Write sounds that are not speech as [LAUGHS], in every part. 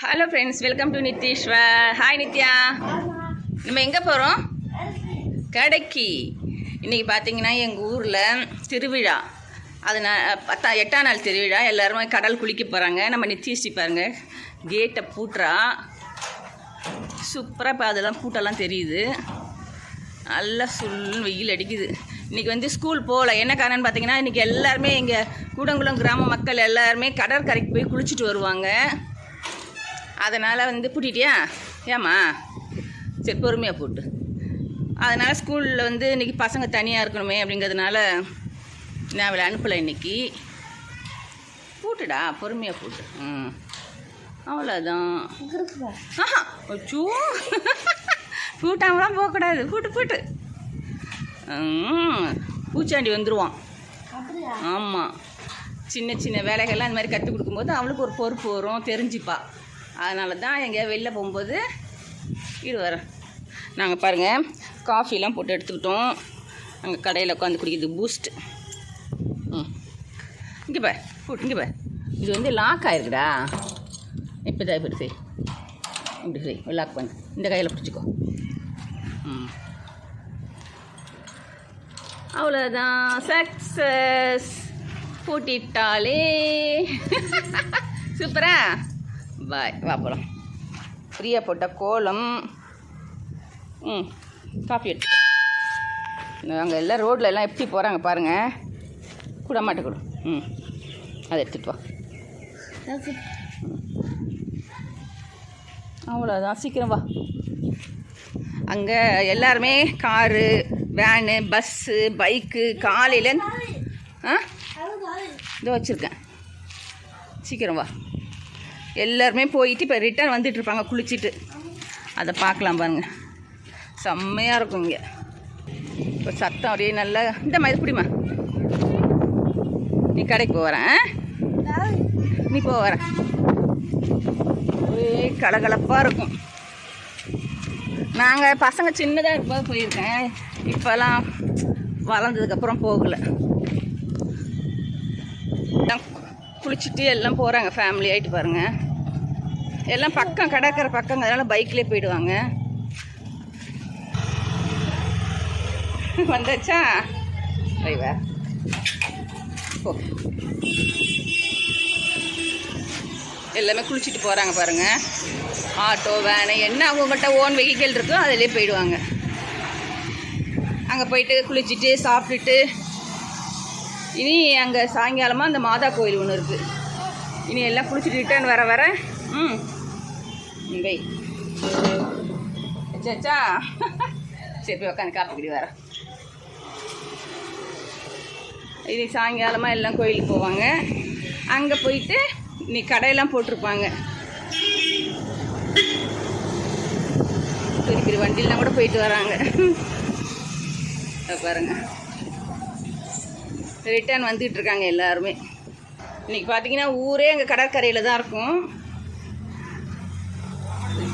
Hello friends welcome to Nitheeswar hi Nithya நம்ம எங்கே போகிறோம் கடைக்கு. இன்றைக்கி பார்த்தீங்கன்னா எங்கள் ஊரில் திருவிழா. அது நான் பத்தா எட்டாம் நாள் திருவிழா. எல்லாருமே கடல் குளிக்க போகிறாங்க நம்ம நித்தியஸ்ரீ பாருங்க. கேட்டை பூட்டுறா. சூப்பராக இப்போ அதெல்லாம் பூட்டெல்லாம் தெரியுது. நல்லா சுல்லுன்னு வெயில் அடிக்குது. இன்றைக்கி வந்து ஸ்கூல் போகல. என்ன காரணம்னு பார்த்தீங்கன்னா இன்றைக்கி எல்லாருமே இங்கே கூடங்குளம் கிராம மக்கள் எல்லாருமே கடற்கரைக்கு போய் குளிச்சுட்டு வருவாங்க. அதனால் வந்து பூட்டிட்டியா? ஏம்மா? சரி பொறுமையாக போட்டு. அதனால் ஸ்கூலில் வந்து இன்றைக்கி பசங்க தனியாக இருக்கணுமே அப்படிங்கிறதுனால நான் அவளை அனுப்பலை இன்னைக்கு. பூட்டுடா பொறுமையாக பூட்டு. ம். அவ்வளோதான் ஆஹா அச்சோ. பூட்டாமலாம் போகக்கூடாது. பூட்டு பூட்டு. பூச்சாண்டி வந்துடுவான் ஆமாம் சின்ன சின்ன வேலைகள்லாம் இந்த மாதிரி கற்றுக் கொடுக்கும்போது அவளுக்கு ஒரு பொறுப்பு வரும் தெரிஞ்சுப்பா. அதனால தான் எங்கேயா வெளில போகும்போது இது வரோம் நாங்கள் பாருங்கள் காஃபிலாம் போட்டு எடுத்துக்கிட்டோம். அங்கே கடையில் உட்காந்து குடிக்கிறது பூஸ்ட் ம். இங்கே பார் ஃபுட் இங்கே பார். இது வந்து லாக் ஆகிருக்குடா இப்போ தான் இப்படி செய். இப்படி செய். லாக் பண்ணு. இந்த கையில் பிடிச்சிக்கோ. ம். அவ்வளோதான் சக்ஸஸ் பூட்டிட்டாலே. [LAUGHS] சூப்பரா? பாய் வா போகலாம் ஃப்ரீயாக போட்ட கோலம் ம் காஃபி எடுத்து. அங்கே எல்லாம் ரோட்டில் எல்லாம் எப்படி போகிறாங்க பாருங்கள் கூட மாட்ட ம் அதை எடுத்துகிட்டு வா. அவ்வளோதான் சீக்கிரம் வா. அங்கே எல்லாருமே காரு வேனு பஸ்ஸு பைக்கு காலையில் ஆ? இதோ வச்சுருக்கேன். சீக்கிரம் வா. எல்லாருமே போயிட்டு இப்போ ரிட்டர்ன் வந்துட்டு இருப்பாங்க குளிச்சுட்டு. அதை பார்க்கலாம் பாருங்க. செம்மையாக இருக்கும் இங்கே. இப்போ சத்தம் அப்படியே நல்லா இந்த மாதிரி குடிமா நீ கடைக்கு போகிறேன் நீ போக வரேன். ஒரே கலகலப்பாக இருக்கும். நாங்கள் பசங்க சின்னதாக இருக்கும்போது போயிருக்கேன். இப்போல்லாம் வளர்ந்ததுக்கப்புறம் போகலை. எல்லாம் குளிச்சுட்டு எல்லாம் போகிறாங்க ஃபேமிலி ஆகிட்டு பாருங்கள் எல்லாம் பக்கம் கடற்கரை பக்கம் அதனால பைக்லேயே போயிடுவாங்க. வந்தாச்சா ஐவா போ. எல்லாமே குளிச்சுட்டு போகிறாங்க பாருங்க. ஆட்டோ வேனு என்ன அவங்ககிட்ட ஓன் வெஹிக்கிள் இருக்கோ அதிலே போயிடுவாங்க. அங்கே போயிட்டு குளிச்சுட்டு சாப்பிட்டுட்டு. இனி அங்கே சாயங்காலமாக அந்த மாதா கோயில் ஒன்று இருக்குது இனி எல்லாம் குளிச்சுட்டு ரிட்டர்ன் வர வர ம், வை அச்சாச்சா சரி போய் உட்காந்து காப்பி குடி வரேன் இது சாயங்காலமாக எல்லாம் கோயிலுக்கு போவாங்க அங்கே போயிட்டு நீ கடையெல்லாம் போட்டிருப்பாங்க பெரிய பெரிய வண்டிலாம் கூட போயிட்டு வராங்க பாருங்க ரிட்டர்ன் வந்துட்டு இருக்காங்க எல்லாருமே. இன்னைக்கு பார்த்தீங்கன்னா ஊரே எங்கள் கடற்கரையில் தான் இருக்கும்.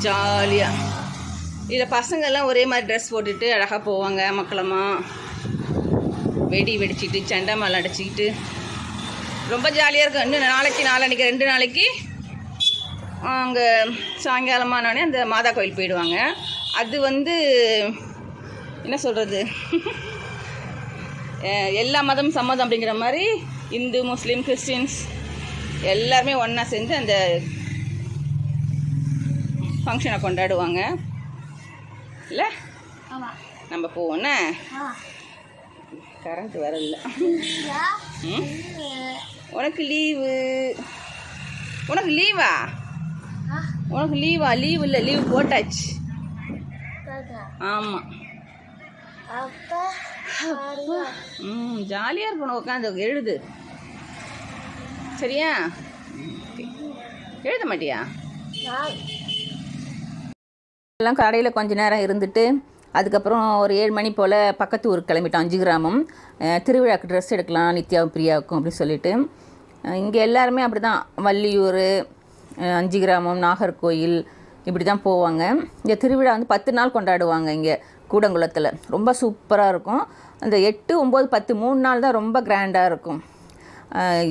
ஜாலியாக இதில் பசங்கள்லாம் ஒரே மாதிரி ட்ரெஸ் போட்டுட்டு அழகாக போவாங்க மக்களமாக வெடி வெடிச்சிட்டு சண்டை மேலே அடிச்சிக்கிட்டு. ரொம்ப ஜாலியாக இருக்கும். இன்னும் நாளைக்கு நாளன்னைக்கு ரெண்டு நாளைக்கு. அங்கே சாயங்காலமானோடனே அந்த மாதா கோயில் போயிடுவாங்க. அது வந்து என்ன சொல்கிறது [LAUGHS] எல்லா மதம் சம்மதம் அப்படிங்கிற மாதிரி இந்து முஸ்லீம் கிறிஸ்டின்ஸ் எல்லாருமே ஒன்றா சேர்ந்து அந்த ஃபங்க்ஷனை கொண்டாடுவாங்க. இல்லை? நம்ம போவோண்ணே கரண்ட் வரல. உனக்கு லீவு. உனக்கு லீவா? உனக்கு லீவா? லீவ் இல்லை லீவ் போட்டாச்சு. ஆமாம் ம் ஜாலியாக இருக்கணும். உட்காந்து எழுது. சரியா. எழுத மாட்டியா? எல்லாம் கடையில் கொஞ்ச நேரம் இருந்துட்டு அதுக்கப்புறம் ஒரு ஏழு மணி போல் பக்கத்து ஊருக்கு கிளம்பிட்டோம் அஞ்சு கிராமம். திருவிழாக்கு ட்ரெஸ் எடுக்கலாம் நித்யாவும் பிரியாவுக்கும் அப்படின்னு சொல்லிட்டு. இங்கே எல்லாருமே அப்படி தான் வள்ளியூர் அஞ்சு கிராமம் நாகர்கோயில் இப்படி தான் போவாங்க. இங்கே திருவிழா வந்து பத்து நாள் கொண்டாடுவாங்க இங்கே கூடங்குளத்தில். ரொம்ப சூப்பராக இருக்கும். அந்த எட்டு ஒம்பது பத்து மூணு நாள் தான் ரொம்ப கிராண்டாக இருக்கும்.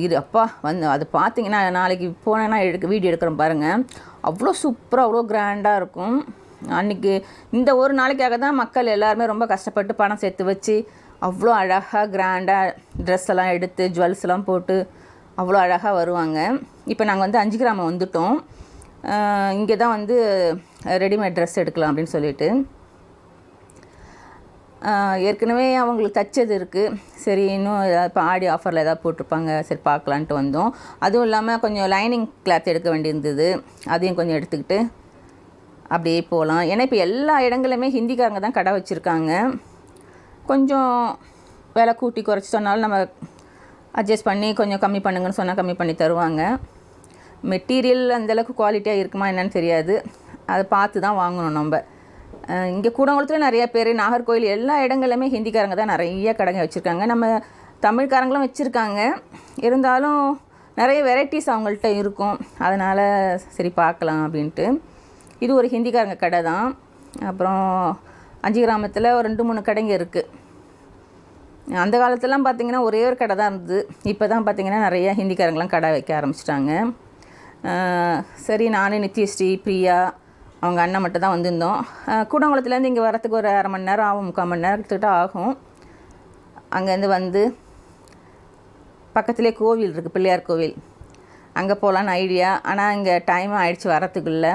இது அப்பா வந்து அது பார்த்தீங்கன்னா நாளைக்கு போனேன்னா எடுக்க வீடியோ எடுக்கிறோம் பாருங்கள் அவ்வளோ சூப்பராக அவ்வளோ கிராண்டாக இருக்கும். அன்றைக்கி இந்த ஒரு நாளைக்காக தான் மக்கள் எல்லாருமே ரொம்ப கஷ்டப்பட்டு பணம் சேர்த்து வச்சு அவ்வளோ அழகாக கிராண்டாக ட்ரெஸ் எல்லாம் எடுத்து ஜுவல்ஸ் எல்லாம் போட்டு அவ்வளோ அழகாக வருவாங்க. இப்போ நாங்கள் வந்து அஞ்சு கிராமம் வந்துட்டோம். இங்கே தான் வந்து ரெடிமேட் ட்ரெஸ் எடுக்கலாம் அப்படின்னு சொல்லிட்டு. ஏற்கனவே அவங்களுக்கு தச்சது இருக்குது சரி இன்னும் ஏதாவது இப்போ ஆடி ஆஃபரில் ஏதாவது போட்டிருப்பாங்க. சரி பார்க்கலான்ட்டு வந்தோம். அதுவும் இல்லாமல் கொஞ்சம் லைனிங் கிளாத் எடுக்க வேண்டியிருந்தது. அதையும் கொஞ்சம் எடுத்துக்கிட்டு அப்படியே போகலாம். ஏன்னா இப்போ எல்லா இடங்களுமே ஹிந்திக்காரங்க தான் கடை வச்சுருக்காங்க. கொஞ்சம் விலை கூட்டி குறைச்சி சொன்னாலும் நம்ம அட்ஜஸ்ட் பண்ணி கொஞ்சம் கம்மி பண்ணுங்கன்னு சொன்னால் கம்மி பண்ணி தருவாங்க. மெட்டீரியல் அந்தளவுக்கு குவாலிட்டியாக இருக்குமா என்னன்னு தெரியாது. அதை பார்த்து தான் வாங்கணும் நம்ம. இங்கே கூடங்குளத்தில் நிறைய பேர் நாகர்கோவில் எல்லா இடங்களிலுமே ஹிந்திக்காரங்க தான் நிறைய கடைங்க வச்சுருக்காங்க. நம்ம தமிழ்காரங்களும் வச்சுருக்காங்க. இருந்தாலும் நிறைய வெரைட்டிஸ் அவங்கள்ட்ட இருக்கும். அதனால் சரி பார்க்கலாம் அப்படின்ட்டு. இது ஒரு ஹிந்திக்காரங்க கடை தான். அப்புறம் அஞ்சு கிராமத்தில் ஒரு ரெண்டு மூணு கடைங்க இருக்குது அந்த காலத்துலலாம் பார்த்திங்கன்னா ஒரே ஒரு கடை தான் இருந்தது. இப்போ தான் பார்த்திங்கன்னா நிறைய ஹிந்திக்காரங்களாம் கடை வைக்க ஆரம்பிச்சிட்டாங்க. சரி நானே நித்யஸ்ரீ பிரியா அவங்க அண்ணன் மட்டும் தான் வந்திருந்தோம். கூடங்குளத்துலேருந்து இங்கே வரத்துக்கு ஒரு அரை மணி நேரம் ஆகும் முக்கால் மணி நேரத்துக்கிட்ட ஆகும். அங்கேருந்து வந்து பக்கத்துலேயே கோவில் இருக்குது பிள்ளையார் கோவில். அங்கே போகலான்னு ஐடியா. ஆனால் இங்கே டைம் ஆகிடுச்சி வரத்துக்குள்ளே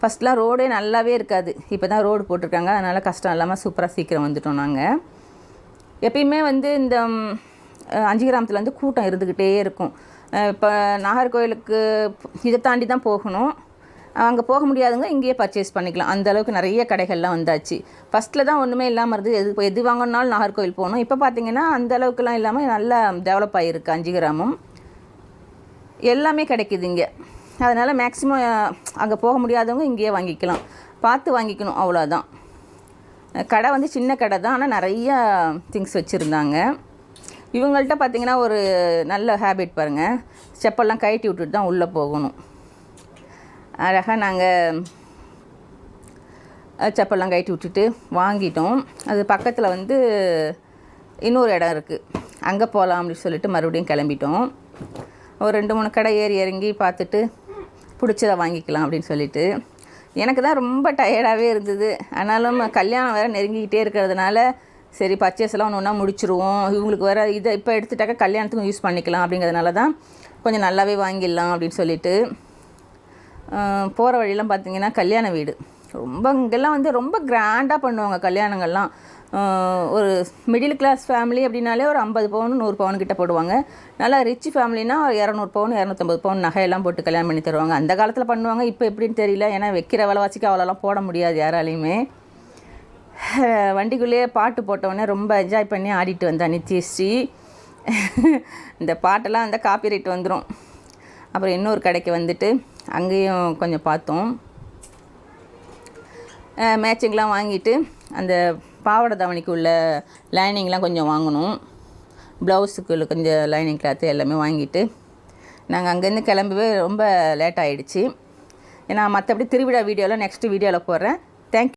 ஃபஸ்ட்லாம் ரோடே நல்லாவே இருக்காது. இப்போ தான் ரோடு போட்டிருக்காங்க. அதனால் கஷ்டம் இல்லாமல் சூப்பராக சீக்கிரம் வந்துட்டோம் நாங்கள் எப்பயுமே வந்து இந்த அஞ்சு கிராமத்தில் வந்து கூட்டம் இருந்துக்கிட்டே இருக்கும். இப்போ நாகர்கோவிலுக்கு இதை தாண்டி தான் போகணும். அங்கே போக முடியாதவங்க இங்கேயே பர்ச்சேஸ் பண்ணிக்கலாம். அந்த அளவுக்கு நிறைய கடைகள்லாம் வந்தாச்சு. ஃபஸ்ட்டில் தான் ஒன்றுமே இல்லாமல் இருந்தது. எது எது வாங்கணுனாலும் நாகர்கோவில் போகணும். இப்போ பார்த்தீங்கன்னா அந்த அளவுக்குலாம் இல்லாமல் நல்லா டெவலப் ஆகியிருக்கு அஞ்சு கிராமம். எல்லாமே கிடைக்குது இங்கே. அதனால் மேக்ஸிமம் அங்கே போக முடியாதவங்க இங்கேயே வாங்கிக்கலாம். பார்த்து வாங்கிக்கணும் அவ்வளோதான் கடை வந்து சின்ன கடை தான் ஆனால் நிறையா திங்ஸ் வச்சுருந்தாங்க. இவங்கள்ட்ட பார்த்திங்கன்னா ஒரு நல்ல ஹேபிட் பாருங்கள் செப்பல்லாம் கழட்டி விட்டுட்டு தான் உள்ளே போகணும். அழகாக நாங்கள் செப்பல்லாம் கழட்டி விட்டுட்டு வாங்கிட்டோம். அது பக்கத்தில் வந்து இன்னொரு இடம் இருக்குது அங்கே போகலாம் அப்படின்னு சொல்லிட்டு மறுபடியும் கிளம்பிட்டோம். ஒரு ரெண்டு மூணு கடை ஏறி இறங்கி பார்த்துட்டு பிடிச்சதை வாங்கிக்கலாம் அப்படின்னு சொல்லிட்டு. எனக்கு தான் ரொம்ப டயர்டாகவே இருந்தது. ஆனாலும் கல்யாணம் வேறு நெருங்கிக்கிட்டே இருக்கிறதுனால சரி பர்ச்சேஸ் எல்லாம் ஒன்று ஒன்றா முடிச்சிருவோம். இவங்களுக்கு வேறு இதை இப்போ எடுத்துட்டாக்க கல்யாணத்துக்கும் யூஸ் பண்ணிக்கலாம் அப்படிங்கிறதுனால தான் கொஞ்சம் நல்லாவே வாங்கிடலாம் அப்படின்னு சொல்லிட்டு. போகிற வழியெல்லாம் பார்த்தீங்கன்னா கல்யாண வீடு. ரொம்ப இங்கெல்லாம் வந்து ரொம்ப கிராண்டாக பண்ணுவாங்க கல்யாணங்கள்லாம். ஒரு மிடில் கிளாஸ் ஃபேமிலி அப்படின்னாலே ஒரு ஐம்பது பவுன் நூறு பவுன் கிட்ட போடுவாங்க. நல்லா ரிச் ஃபேமிலினா ஒரு இரநூறு பவுன் இரநூத்தம்பது பவுன் நகையெல்லாம் போட்டு கல்யாணம் பண்ணி தருவாங்க. அந்த காலத்தில் பண்ணுவாங்க இப்போ எப்படின்னு தெரியல. ஏன்னா வைக்கிற விலைவாசிக்கு அவ்வளோலாம் போட முடியாது யாராலையுமே. வண்டிக்குள்ளேயே பாட்டு போட்டவுடனே ரொம்ப என்ஜாய் பண்ணி ஆடிட்டு வந்தா நித்யஸ்ரீ இந்த பாட்டெல்லாம் அந்த காப்பிரைட் வந்துடும் அப்புறம் இன்னொரு கடைக்கு வந்துட்டு அங்கேயும் கொஞ்சம் பார்த்தோம். மேட்சிங்லாம் வாங்கிட்டு அந்த பாவாடை தாவணிக்கு உள்ள லைனிங்லாம் கொஞ்சம் வாங்கணும். ப்ளவுஸுக்கு உள்ள கொஞ்சம் லைனிங் கிளாத்து எல்லாமே வாங்கிட்டு நாங்கள் அங்கேருந்து கிளம்பவே ரொம்ப லேட் ஆகிடுச்சு ஏன்னா மற்றபடி திருவிழா வீடியோலாம் நெக்ஸ்ட் வீடியோவில் போடுறேன். தேங்க்யூ